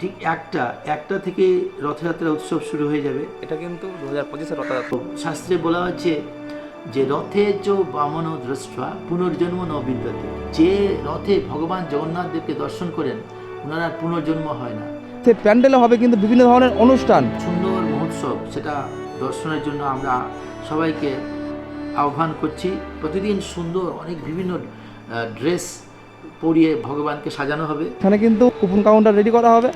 ঠিক একটা একটা থেকে রথযাত্রা উৎসব শুরু হয়ে যাবে। এটা কিন্তু দু হাজার পঁচিশে রথযাত্রা। শাস্ত্রে বলা হচ্ছে যে রথে চ বামন দ্রষ্টা পুনর্জন্ম ন বিদ্যতে। যে রথে ভগবান জগন্নাথ দেবকে দর্শন করেন ওনার আর পুনর্জন্ম হয় না। সে প্যান্ডেলে হবে কিন্তু বিভিন্ন ধরনের অনুষ্ঠান। সুন্দর মহোৎসব সেটা দর্শনের জন্য আমরা সবাইকে আহ্বান করছি। প্রতিদিন সুন্দর অনেক বিভিন্ন ড্রেস পরিয়ে ভগবানকে সাজানো হবে। এখানে কিন্তু কুপন কাউন্টার রেডি করা হবে।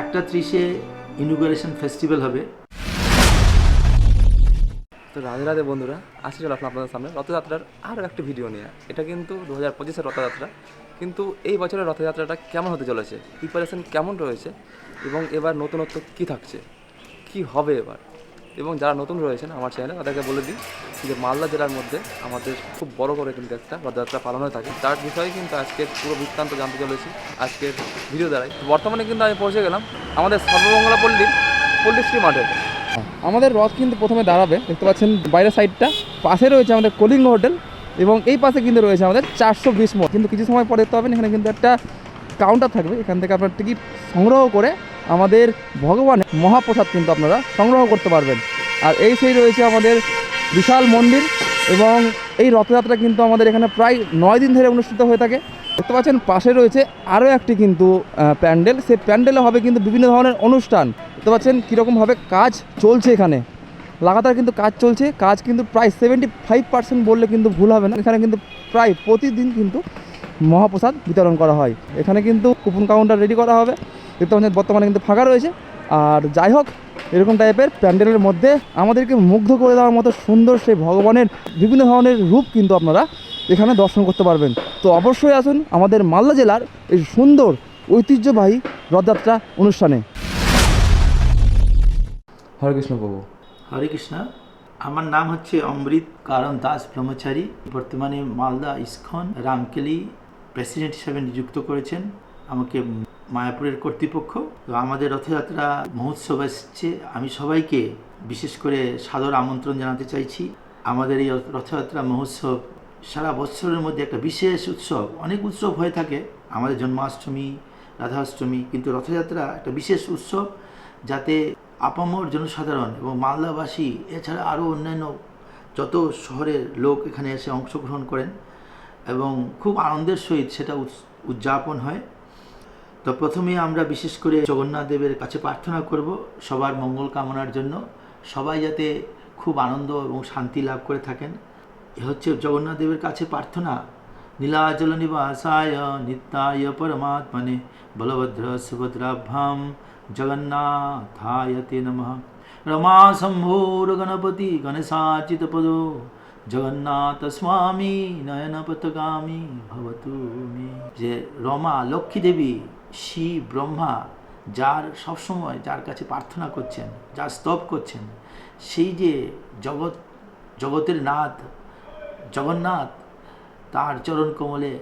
একটা ত্রিশে ইনুগ্রেশন ফেস্টিভ্যাল হবে। তো রাধে রাধে বন্ধুরা আসি চলে আসলাম আপনাদের সামনে রথযাত্রার আরও একটি ভিডিও নিয়ে। এটা কিন্তু দু হাজার পঁচিশের রথযাত্রা। কিন্তু এই বছরের রথযাত্রাটা কেমন হতে চলেছে? প্রিপারেশন কেমন রয়েছে? এবং এবার নতুনত্ব কী থাকছে? কি হবে এবার? এবং যারা নতুন রয়েছেন আমার চ্যানেলে, তাদেরকে বলে দিই যে মালদা জেলার মধ্যে আমাদের খুব বড় করে কিন্তু একটা রথযাত্রা পালন হয়ে থাকে। তার বিষয়ে কিন্তু আজকের পুরো বৃত্তান্ত জানতে চলেছি, আজকের ভিডিও দ্বারাই। বর্তমানে কিন্তু আমি পৌঁছে গেলাম আমাদের সর্বমঙ্গলা পল্লীর পল্লীশ্রী মাঠে। আমাদের রথ কিন্তু প্রথমে দাঁড়াবে, দেখতে পাচ্ছেন বাইরের সাইডটা। পাশে রয়েছে আমাদের কলিঙ্গ হোটেল এবং এই পাশে কিন্তু রয়েছে আমাদের চারশো বিশ কিন্তু কিছু সময় পরে দেখতে পাবেন এখানে কিন্তু একটা কাউন্টার থাকবে। এখান থেকে আপনার টিকিট সংগ্রহ করে আমাদের ভগবানের মহাপ্রসাদ কিন্তু আপনারা সংগ্রহ করতে পারবেন। আর এই সেই রয়েছে আমাদের বিশাল মন্দির এবং এই রথযাত্রা কিন্তু আমাদের এখানে প্রায় নয় দিন ধরে অনুষ্ঠিত হয়ে থাকে। দেখতে পাচ্ছেন, পাশে রয়েছে আরও একটি কিন্তু প্যান্ডেল। সেই প্যান্ডেলে হবে কিন্তু বিভিন্ন ধরনের অনুষ্ঠান। দেখতে পাচ্ছেন কীরকমভাবে কাজ চলছে এখানে। লাগাতার কিন্তু কাজ চলছে। কাজ কিন্তু প্রায় সেভেন্টি ফাইভ পার্সেন্ট বললে কিন্তু ভুল হবে না। এখানে কিন্তু প্রায় প্রতিদিন কিন্তু মহাপ্রসাদ বিতরণ করা হয়। এখানে কিন্তু কুপন কাউন্টার রেডি করা হবে। দেখতে পাচ্ছেন বর্তমানে কিন্তু ফাঁকা রয়েছে। আর যাই হোক এরকম টাইপের প্যান্ডেলের মধ্যে আমাদেরকে মুগ্ধ করে দেওয়ার মতো সুন্দর সেই ভগবানের বিভিন্ন ধরনের রূপ কিন্তু আপনারা এখানে দর্শন করতে পারবেন। তো অবশ্যই আসুন আমাদের মালদা জেলার এই সুন্দর ঐতিহ্যবাহী রথযাত্রা অনুষ্ঠানে। হরে কৃষ্ণ প্রভু। হরে কৃষ্ণ। আমার নাম হচ্ছে অমৃত কারণ দাস ব্রহ্মচারী। বর্তমানে মালদা ইস্কন রামকেলি প্রেসিডেন্ট হিসেবে নিযুক্ত করেছেন। আমাকে মায়াপুরের কর্তৃপক্ষ তো আমাদের রথযাত্রা মহোৎসব এসছে আমি সবাইকে বিশেষ করে সাদর আমন্ত্রণ জানাতে চাইছি। আমাদের এই রথযাত্রা মহোৎসব সারা বছরের মধ্যে একটা বিশেষ উৎসব। অনেক উৎসব হয়ে থাকে। আমাদের জন্মাষ্টমী, রাধাষ্টমী কিন্তু রথযাত্রা একটা বিশেষ উৎসব যাতে আপামর জনসাধারণ এবং মালদাবাসী, এছাড়া আরও অন্যান্য যত শহরের লোক এখানে এসে অংশগ্রহণ করেন এবং খুব আনন্দের সহিত সেটা উদযাপন হয়। তো প্রথমে আমরা বিশেষ করে জগন্নাথ দেবের কাছে প্রার্থনা করব সবার মঙ্গল কামনার জন্য। সবাই যাতে খুব আনন্দ এবং শান্তি লাভ করে থাকেন। এ হচ্ছে জগন্নাথ দেবের কাছে প্রার্থনা। নীলাচল নিবাসায় নিত্যায় পরমাত্মনে বলভদ্র সুভদ্রাভ্যাম জগন্নাথায় তে নমঃ। রমা শম্ভোর গণপতি গণেশাচিত পদো। জগন্নাথ স্বামী নয়ন পতগামী ভবতু যে রমা লক্ষ্মী দেবী শিব ব্রহ্মা যার সবসময় যার কাছে প্রার্থনা করছেন, যার স্তব করছেন, সেই যে জগৎ, জগতের নাথ, জগন্নাথ, তার চরণ কমলে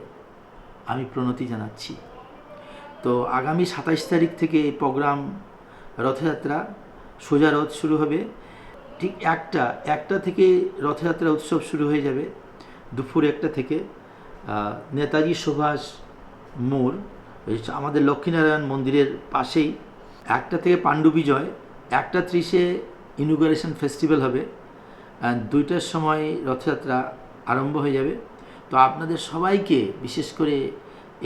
আমি প্রণতি জানাচ্ছি। তো আগামী সাতাইশ তারিখ থেকে এই প্রোগ্রাম রথযাত্রা সোজা রথ শুরু হবে। ঠিক একটা একটা থেকে রথযাত্রা উৎসব শুরু হয়ে যাবে। দুপুর একটা থেকে নেতাজি সুভাষ মোড়। আমাদের লক্ষ্মীনারায়ণ মন্দিরের পাশেই। একটা থেকে পাণ্ডু বিজয়, একটা ত্রিশে ইনুগারেশন ফেস্টিভ্যাল হবে দুইটার সময় রথযাত্রা আরম্ভ হয়ে যাবে। তো আপনাদের সবাইকে, বিশেষ করে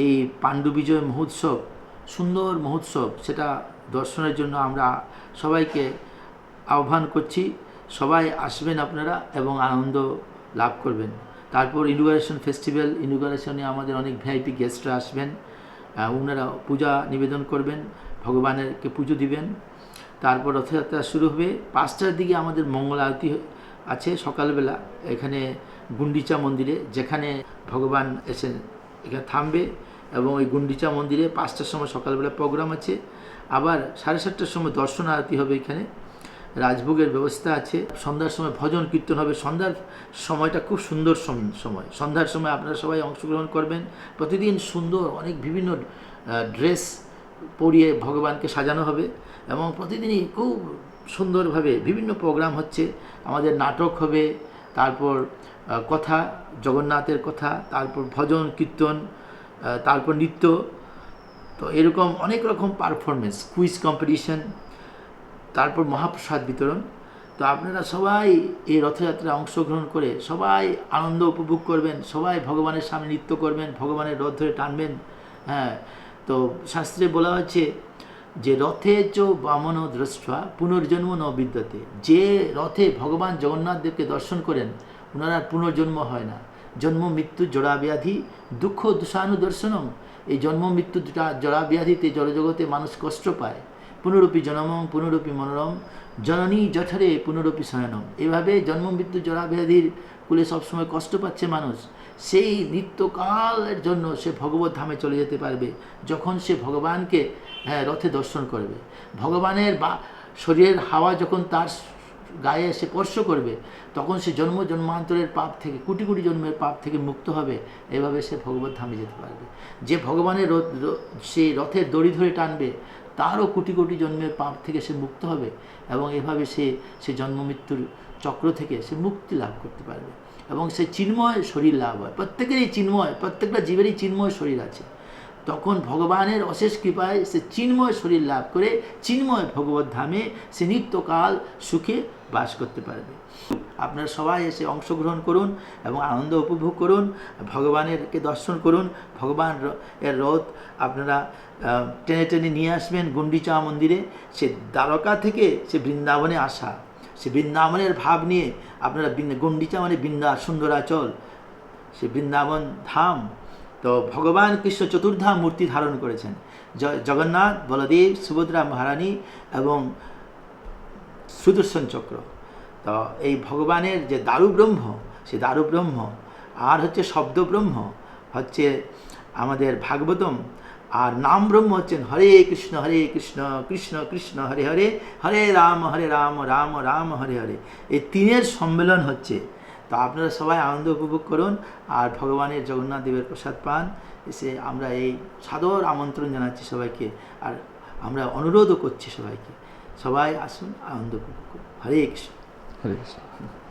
এই পাণ্ডু বিজয় মহোৎসব, সুন্দর মহোৎসব, সেটা দর্শনের জন্য আমরা সবাইকে আহ্বান করছি। সবাই আসবেন আপনারা এবং আনন্দ লাভ করবেন। তারপর ইনুগারেশন ফেস্টিভ্যাল ইনুগারেশনে আমাদের অনেক ভিআইপি গেস্টরা আসবেন। ওনারা পূজা নিবেদন করবেন, ভগবানেরকে পুজো দিবেন। তারপর রথযাত্রা শুরু হবে। পাঁচটার দিকে আমাদের মঙ্গল আরতি আছে সকালবেলা। এখানে গুন্ডিচা মন্দিরে, যেখানে ভগবান এসে এখানে থামবে এবং ওই গুন্ডিচা মন্দিরে পাঁচটার সময় সকালবেলা প্রোগ্রাম আছে। আবার সাড়ে সাতটার সময় দর্শন আরতি হবে এখানে। রাজভোগের ব্যবস্থা আছে। সন্ধ্যার সময় ভজন কীর্তন হবে। সন্ধ্যার সময়টা খুব সুন্দর সময়। সন্ধ্যার সময় আপনারা সবাই অংশগ্রহণ করবেন। প্রতিদিন সুন্দর অনেক বিভিন্ন ড্রেস পরিয়ে ভগবানকে সাজানো হবে এবং প্রতিদিনই খুব সুন্দরভাবে বিভিন্ন প্রোগ্রাম হচ্ছে। আমাদের নাটক হবে, তারপর কথা, জগন্নাথের কথা, তারপর ভজন, কীর্তন তারপর নৃত্য। তো এরকম অনেক রকম পারফরমেন্স কুইজ কম্পিটিশন তারপর মহাপ্রসাদ বিতরণ। তো আপনারা সবাই এই রথযাত্রায় অংশগ্রহণ করে সবাই আনন্দ উপভোগ করবেন, সবাই ভগবানের সামনে নৃত্য করবেন, ভগবানের রথ ধরে টানবেন। হ্যাঁ তো শাস্ত্রে বলা হচ্ছে যে, রথে চ বামন দ্রষ্টা, পুনর্জন্ম ন বিদ্যতে। যে রথে ভগবান জগন্নাথ দেবকে দর্শন করেন ওনার আর পুনর্জন্ম হয় না। জন্ম, মৃত্যু জড়া ব্যাধি দুঃখ দুষানু দর্শনম। এই জন্ম, মৃত্যু জড়া ব্যাধিতে জড়জগতে মানুষ কষ্ট পায়। পুনরূপী জনমং পুনরূপী মনোরম জননী জঠরে পুনরূপী শয়নম। এভাবে জন্ম মৃত্যু জড়া কুলে সবসময় কষ্ট পাচ্ছে মানুষ। সেই নিত্যকালের জন্য সে ভগবত ধামে চলে যেতে পারবে যখন সে ভগবানকে হ্যাঁ, রথে দর্শন করবে। ভগবানের বা শরীরের হাওয়া যখন তার গায়ে এসে স্পর্শ করবে তখন সে জন্ম জন্মান্তরের পাপ থেকে কোটি কোটি জন্মের পাপ থেকে মুক্ত হবে। এভাবে সে ভগবত ধামে যেতে পারবে। যে ভগবানের সেই রথের দড়ি ধরে টানবে তারও কোটি কোটি জন্মের পাপ থেকে সে মুক্ত হবে এবং এভাবে সে সে জন্ম মৃত্যুর চক্র থেকে সে মুক্তি লাভ করতে পারবে। এবং সে চিন্ময় শরীর লাভ হয়। প্রত্যেকেরই চিন্ময়, প্রত্যেকটা জীবেরই চিন্ময় শরীর আছে। তখন ভগবানের অশেষ কৃপায় সে চিন্ময় শরীর লাভ করে চিন্ময় ভগবত ধামে সে নিত্যকাল সুখে বাস করতে পারবে। আপনারা সবাই এসে অংশগ্রহণ করুন এবং আনন্দ উপভোগ করুন, ভগবানেরকে দর্শন করুন, ভগবান এর রথ আপনারা টেনে টেনে নিয়ে আসবেন গুন্ডিচা মন্দিরে। সে দ্বারকা থেকে সে বৃন্দাবনে আসা, সে বৃন্দাবনের ভাব নিয়ে আপনারা গুন্ডিচা মানে বৃন্দা সুন্দরাচল, সে বৃন্দাবন ধাম। তো ভগবান কৃষ্ণ চতুর্ধাম মূর্তি ধারণ করেছেন। জগন্নাথ, বলদেব, সুভদ্রা মহারানী এবং সুদর্শন চক্র। তো এই ভগবানের যে দারু ব্রহ্ম সে দারু ব্রহ্ম আর হচ্ছে শব্দ ব্রহ্ম হচ্ছে আমাদের ভাগবতম। আর নাম ব্রহ্ম হচ্ছেন হরে কৃষ্ণ হরে কৃষ্ণ কৃষ্ণ কৃষ্ণ, হরে হরে হরে রাম হরে রাম রাম রাম, হরে হরে। এই তিনের সম্মেলন হচ্ছে। তো আপনারা সবাই আনন্দ উপভোগ করুন আর ভগবানের জগন্নাথ দেবের প্রসাদ পান। এসে আমরা এই সাদর আমন্ত্রণ জানাচ্ছি সবাইকে আর আমরা অনুরোধও করছি সবাইকে। সবাই আসুন, আনন্দ উপভোগ করুন। হরে কৃষ্ণ। হরে কৃষ্ণ